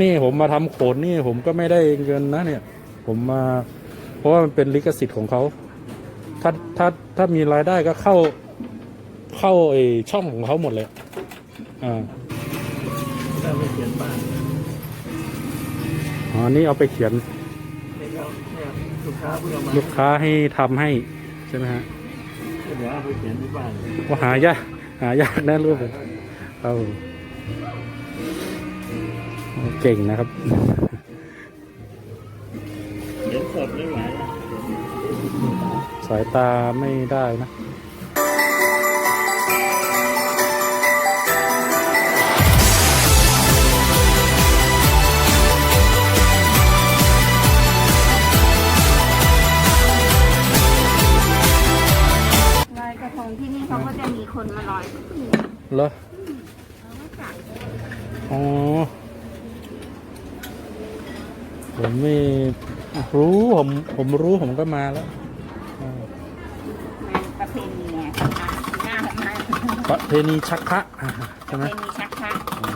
นี่ผมมาทำโขนนี่ผมก็ไม่ได้เงินนะเนี่ย ผมมา เพราะว่ามันเป็นลิขสิทธิ์ของเขาถ้าถ้าถ้ามีรายได้ก็เข้าเข้าไอช่องของเขาหมดเลยอ่าไม่เขียนบ้านอ๋อนี่เอาไปเขียนลูกค้าเพิ่อมาลูกค้าให้ทำให้ใช่ไหมฮะเดี๋ยวเอาไปเขียนที่บ้านว่าหายากหายากแน่รูปเลยเอา เก่งนะครับเขียนสดไม่ไหวสายตาไม่ได้นะลอยกระทงที่นี่เขาก็จะมีคนมาลอยทุกปีเหรอเขาก็จัดอ๋อ ผมไม่รู้ผมผมรู้ผมก็มาแล้วอ่างานประเพณีไงนะคะหน้ามาประเพณีชักพระอ่าปใช่ระไหมเพณีชักพระอ๋อ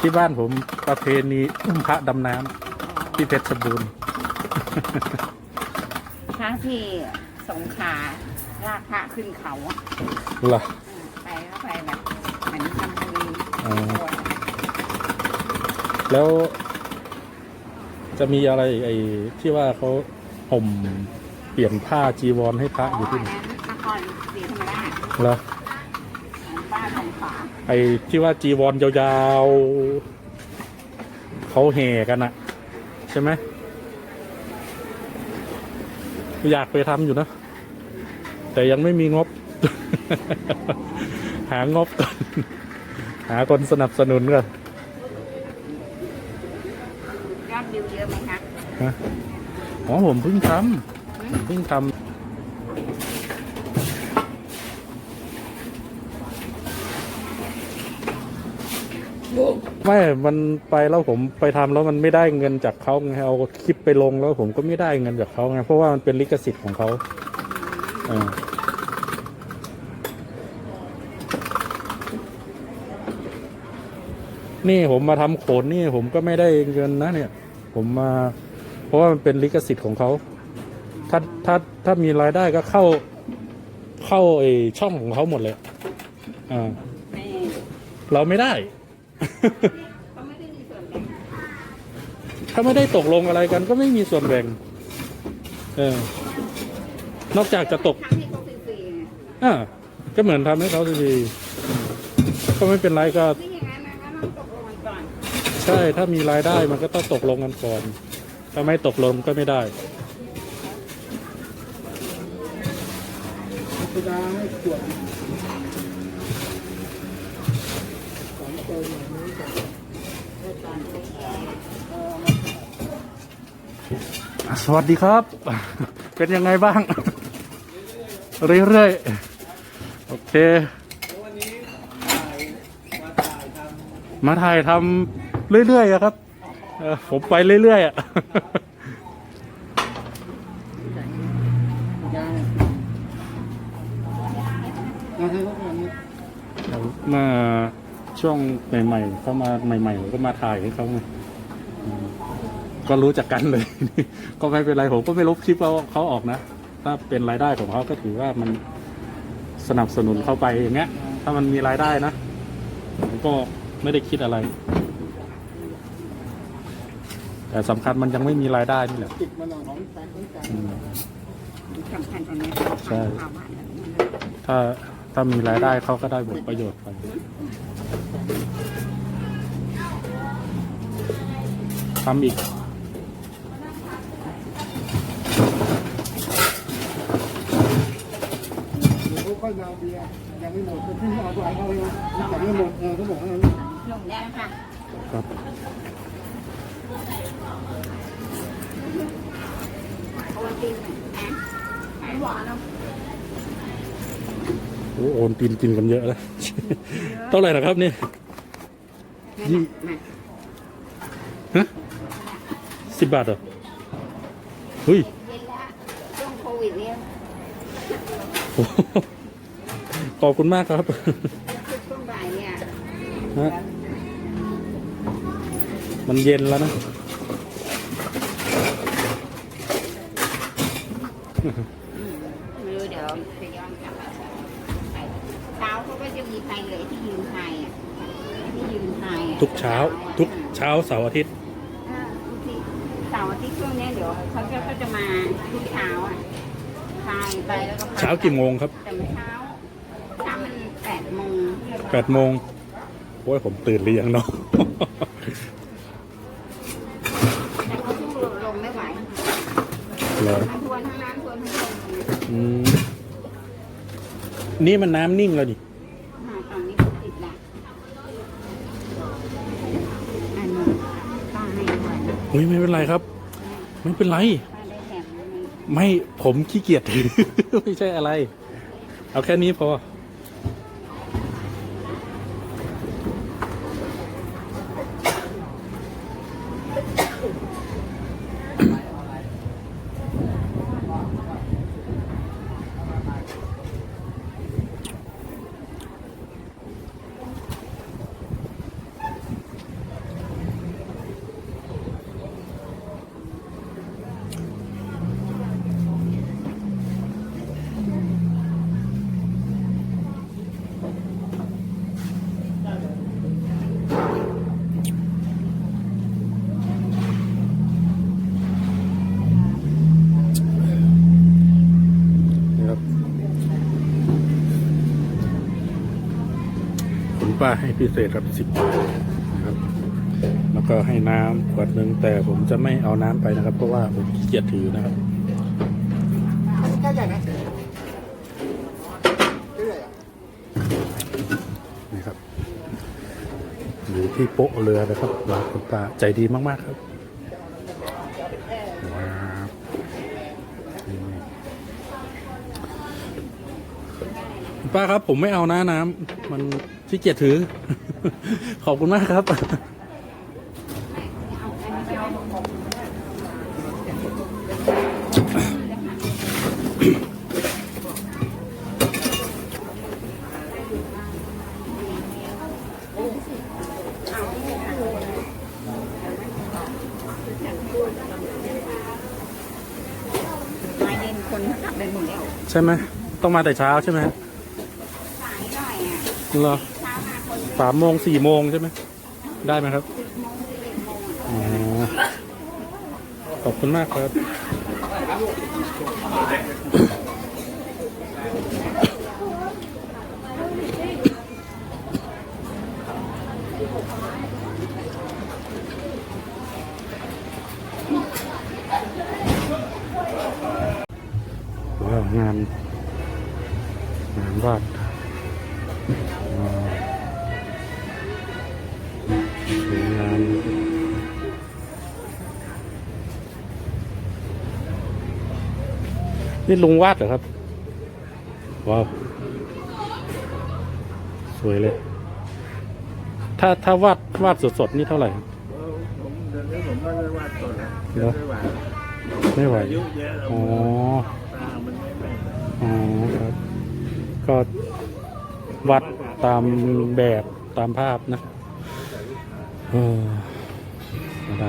ที่บ้านผมประเพณีอุ้มพระดำน้ำที่เพชรบูรณ์ครั้งที่สงขลาลากพระขึ้นเขาอะเหรออ่าไปก็ไปแบบเหมือนทำบุญอ๋อแล้ว จะมีอะไรไอ้ที่ว่าเขาห่มเปลี่ยนผ้าจีวรให้พระอยู่ที่ไหนนั้นนครศรีธรรมราชเหรอบ้านสงขลาไอ้ที่ว่าจีวรยาวๆเขาแห่กันอะใช่ไหมอยากไปทำอยู่นะ แต่ยังไม่มีงบ หางบก่อน หาคนสนับสนุนก่อน ยอด วิวเยอะไหมคะฮะอ๋อผมเพิ่งทำผมเพิ่งทำไม่ มันไปแล้วผมไปทำแล้วมันไม่ได้เงินจากเขาไงเอาคลิปไปลงแล้วผมก็ไม่ได้เงินจากเขาไงเพราะว่ามันเป็นลิขสิทธิ์ของเขาเออนี่ผมมาทำโขนนี่ผมก็ไม่ได้เงินนะเนี่ย ผมมา เพราะว่ามันเป็นลิขสิทธิ์ของเขา ถ้าถ้าถ้ามีรายได้ก็เข้าเข้าไอช่องของเขาหมดเลยอ่าไม่เราไม่ได้เขาไม่ได้มีส่วนแบ่งถ้าไม่ได้ตกลงอะไรกันก็ไม่มีส่วนแบ่ง เออ นอกจากจะตกครั้งที่เขาฟรีๆไงอ่าก็เหมือนทำให้เขาดีๆก็ไม่เป็นไรก็ที่อย่างนั้นนะก็ต้องตกลงกันก่อน ใช่ถ้ามีรายได้มันก็ต้องตกลงกันก่อน ถ้าไม่ตกลงก็ไม่ได้สุดาไม่ขวดสองตัวอย่างนี้ก่อนสวัสดีครับ เป็นยังไงบ้าง เรื่อยๆ โอเควันนี้ถ่ายมาถ่ายทมาถ่ายทำ เรื่อยๆอะครับผมไปเรื่อยๆอะำยังยังให้เขาช่อช่วงใหม่ๆเขามาใหม่ๆผมก็มาถ่ายให้เขาไงก็รู้จักกันเลย ก็ไม่เป็นไรผมก็ไม่ลบคลิปเขาเขาออกนะ ถ้าเป็นรายได้ของเขาก็ถือว่ามันสนับสนุนเข้าไปอย่างเงี้ย ถ้ามันมีรายได้นะผมก็ไม่ได้คิดอะไร แต่สำคัญมันยังไม่มีรายได้นี่แหละติดมาหน่อยของแฟนของแฟนอืม สำคัญตรงนี้ใช่ ภาวะแบบนี้ถ้าถ้ามีรายได้เขาก็ได้ผลประโยชน์ไปทำอีกเดี๋ยวเขาค่อยมาเอาเบียร์ยังไม่หมดก็เพิ่งเอาไปเขาเลยยังไม่หมดเออเขาบอกว่าลงได้ค่ะ ครับ โอนตินนะหายหวานเนาะโอ้โอนตีนกินกันเยอะเลยเท่าไหร่นะครับนี่ยี่มาฮะสิบบาทเหรอเฮ้ยเย็นละช่วงโควิดเนี่ยโอ้โหขอบคุณมากครับช่วงบ่ายเนี่ยฮะมามันเย็นแล้วนะ ไม่รู้เดี๋ยวจะย้อนกลับไปเช้าเขาก็จะมีใครเลยที่ยืนไทยอะที่ยืนไทยอะทุกเช้า ทุกเช้าเสาร์อาทิตย์อ่าทุกทีเสาร์อาทิตย์ช่วงเนี้ยเดี๋ยวเขาจะก็จะมาทุกเช้าอะพายไปแล้วก็พเช้ากี่โมงครับแต่เช้าเช้ามันแปดโมงแปดโมงโอ้ยผมตื่นหรือยังเนาะ แต่เขาสู้ลงไม่ไหว เหรอ ทั้งทวนทั้งน้ำทวนทั้งลมเลย อืม นี่มันน้ำนิ่งแล้วดิอ่าตอนนี้ก็ติดละอันนี้ป้าให้ด้วยนะอุ้ยไม่เป็นไรครับ ไม่เป็นไร ป้าได้แถมนี้ไม่ผมขี้เกียจถือไม่ใช่อะไร เอาแค่นี้พอ ป้าให้พิเศษครับสิบบาทนะครับ แล้วก็ให้น้ำขวดหนึ่งแต่ผมจะไม่เอาน้ำไปนะครับ เพราะว่าผมขี้เกียจถือนะครับแค่ใหญ่ไหมเรื่อยอะนี่ครับอยู่ที่โป๊ะเรือนะครับร้านคุณป้าใจดีมากๆครับว้าวนี่คุณป้าครับผมไม่เอานะน้ำมัน ขี้เกียจถือ ขอบคุณมากครับมาเย็นคนเขากลับไปหมดแล้วใช่ไหมต้องมาแต่เช้าใช่ไหมสายหน่อยอะ เหรอ สามโมงสี่โมงใช่ไหม ได้ไหมครับสิบโมงสิบเอ็ดโมงอะอ๋อขอบคุณมากครับ ว้าวงานงานวาด นี่ลุงวาดเหรอครับ ว้าว สวยเลย ถ้าถ้าวาดวาดสดๆนี่เท่าไหร่ครับผมเดี๋ยวนี้ผมไม่ได้วาดตัวแล้วเหรอไม่ไหวไม่ไหวอายุเยอะแล้วอ๋อตามันไม่ไม่อ๋อครับ ก็วัดตามแบบตามภาพนะเออได้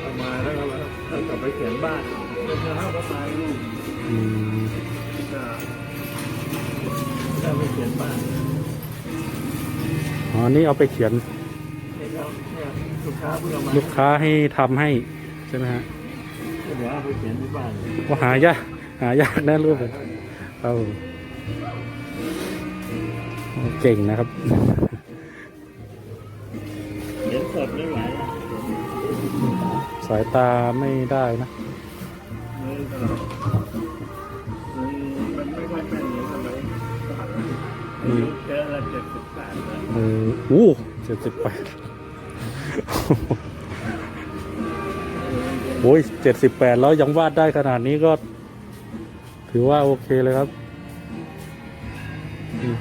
เอามาแล้วก็แล้วกลับไปเขียนบ้านเป็นเท้าประมาณลู กอืมก็ก็ไปเขียนบ้านอ๋อ นี่เอาไปเขียนนี่ก็เนี่ยลูกค้าเพิ่งเอามาลูกค้าให้ทำให้ใช่ไหมฮะเดี๋ยวเอาไปเขียนที่บ้านว่าหายากหายากแน่รูปเลยเอาเก่งนะครับ เขียนสดไม่ไหวอะสายตาไม่ได้นะ มือตลอด อายุเยอะแล้วเจ็ดสิบแปดแล้วมืออู้เจ็ดสิบแปดโอ้ยเจ็ดสิบแปดแล้วยังวาดได้ขนาดนี้ก็ ถือว่าโอเคเลยครับอืม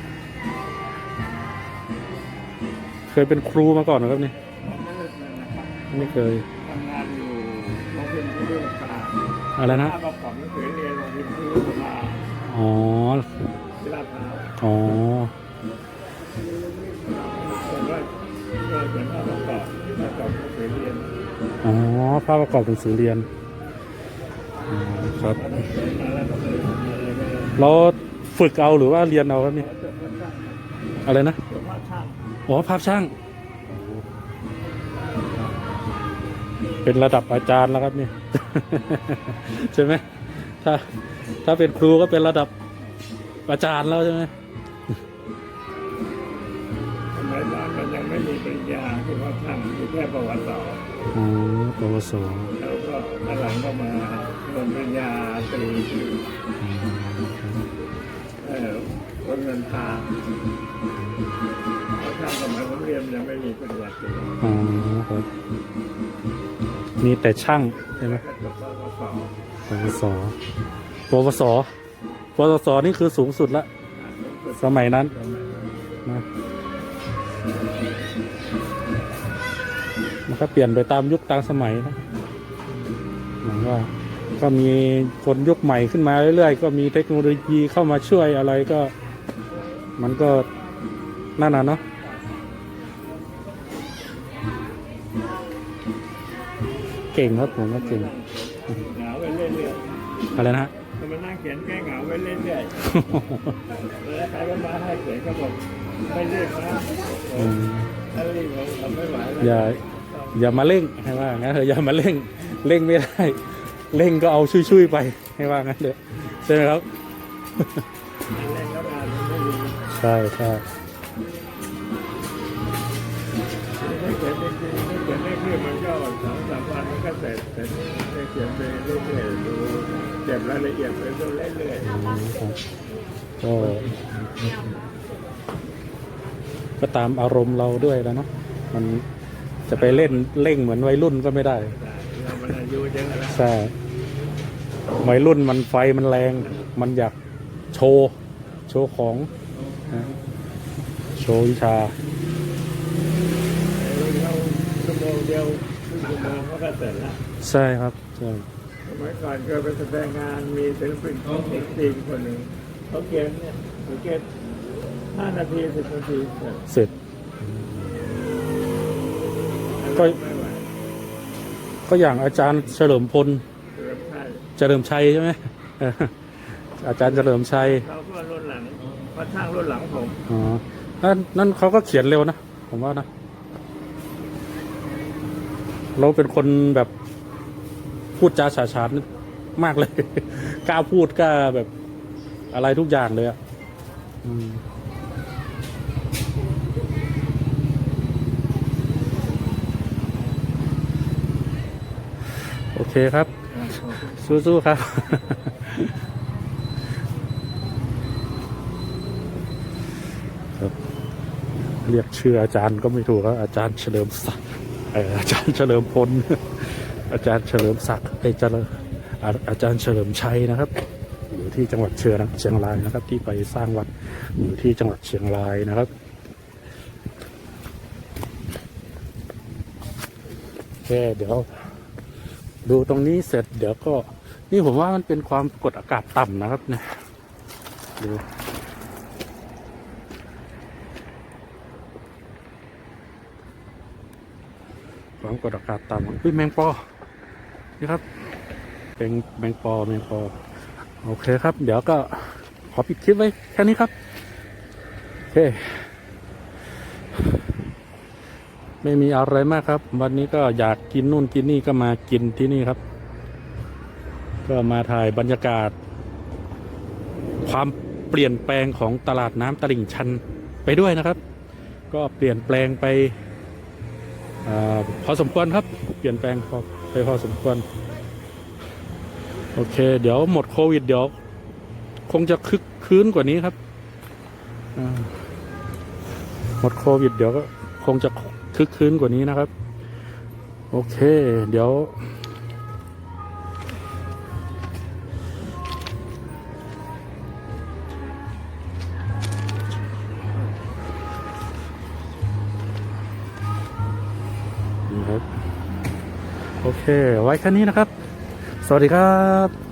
เคยเป็นครูมาก่อนนะครับนี่ไม่เคยทำงานอยู่โรงเรียนผู้ดูตาอะไรนะถ้าประกอบหนังสือเรียนโรงเรียนผู้ดูตาอ๋อที่ลาดพร้าวอ๋อ ผมว่าก็เป็นภาพประกอบประกอบหนังสือภาพประกอบหนังสือเรียนครับเราฝึกเอาหรือว่าเรียนเอาครับเนี่ยอะไรนะอ๋อภาพช่าง เป็นระดับอาจารย์แล้วครับเนี่ยใช่ไหมถ้าถ้าเป็นครูก็เป็นระดับอาจารย์แล้วใช่ไหม มัยก่อนมันยังไม่มีปริญญาที่ว่าทำมีแค่ประวัติศาสตร์อ๋อปวสแล้วก็ตอนหลังก็มาเรียนปริญญาตรีเออคนเงินทางเพราทางสมัยผมเรียนยังไม่มีปริญญาตรีอ๋อครับมีแต่ช่างใช่ไหมก็จบปวสปวสปวสปวสนี่คือสูงสุดละ สมัยนั้นนะ มันก็เปลี่ยนไปตามยุคตามสมัยนะเหมือนว่าก็มีคนยุคใหม่ขึ้นมาเรื่อยๆ ก็มีเทคโนโลยีเข้ามาช่วยอะไรก็ มันก็นั่นน่ะเนาะเก่งครับผมก็เก่งเหงาไปเรื่อยอะไรนะฮะๆก็มานั่งเขียนแก้เหงาไปเรื่อยๆแล้วใครก็มาให้เขียนก็บอก ไม่รีบนะอืมถ้ารีบผมทำไม่ไหวแล้วอย่าอย่ามาเร่งให้ว่างั้นเถอะอย่ามาเร่งเร่งไม่ได้เร่งก็เอาชุยๆไปให้ว่างั้นเถอะใช่ไหมครับเล่นแล้วงานมันไม่ดีใช่ใช่ไม่เขียนจริงๆไม่เขียนไม่ขึ้นมันก็สองสามวันมันก็เสร็จแต่ไม่เขียนไปเรื่อยๆดูเก็บรายละเอียดไปดูเรื่อยก็ ก็ตามอารมณ์เราด้วยแล้วเนาะมันจะไปเล่นเร่งเหมือนวัยรุ่นก็ไม่ได้มันอายุเยอะแล้วใช่วัยรุ่นมันไฟมันแรง มันอยากโชว์โชว์ของโชว์วิชาชั่วโมงเดียวชั่วโมงก็เสร็จแล้วใช่ครับใช่สมัยก่อนเคยไปแสดงงานมีศิลปินของเกทีมคนหนึ่งเขาเขียนเนี่ยเขาเขียน ห้านาทีสิบนาทีเสร็จเสร็จก็ไม่ไหวก็อย่างอาจารย์เฉลิมพลเริ่มใช่เฉลิมชัยใช่ไหมเอออาจารย์เฉลิมชัยเขาก็รุ่นหลังพระช่างรุ่นหลังผมอ๋อนั่นนั่นเขาก็เขียนเร็วนะ ผมว่านะ เราเป็นคนแบบพูดจาฉาฉานมากเลย กล้าพูดกล้าแบบอะไรทุกอย่างเลยอะอื โอเคครับ สู้ๆครับ ครับ เรียกชื่ออาจารย์ก็ไม่ถูกครับอาจารย์เฉลิมศักดิ์อาจารย์เฉลิมพล อาจารย์เฉลิมศักดิ์ไอยเจริญอาอาจารย์เฉลิมชัยนะครับ อยู่ที่จังหวัดเชียงเชียงรายนะครับ ที่ไปสร้างวัดอยู่ที่จังหวัดเชียงรายนะครับโอเคเดี๋ยว ดูตรงนี้เสร็จเดี๋ยวก็ นี่ผมว่ามันเป็นความกดอากาศต่ำนะครับเนี่ยดูความกดอากาศต่ำอุ้ยแมงปอนี่ครับ เป็นแมงปอแมงปอ โอเคครับ เดี๋ยวก็ขอปิดคลิปไว้แค่นี้ครับ โอเค ไม่มีอะไรมากครับ วันนี้ก็อยากกินนู่นกินนี่ก็มากินที่นี่ครับ ก็มาถ่ายบรรยากาศ ความเปลี่ยนแปลงของตลาดน้ำตลิ่งชันไปด้วยนะครับ ก็เปลี่ยนแปลงไปอพอสมควรครับ เปลี่ยนแปลงพอไปพอสมควร โอเค เดี๋ยวหมดโควิดเดี๋ยว คงจะคึกคืนกว่านี้ครับหมดโควิดเดี๋ยวก็คงจะ คึกคืนกว่านี้นะครับ โอเค เดี๋ยว นี่ครับ โอเค ไว้แค่นี้นะครับ สวัสดีครับ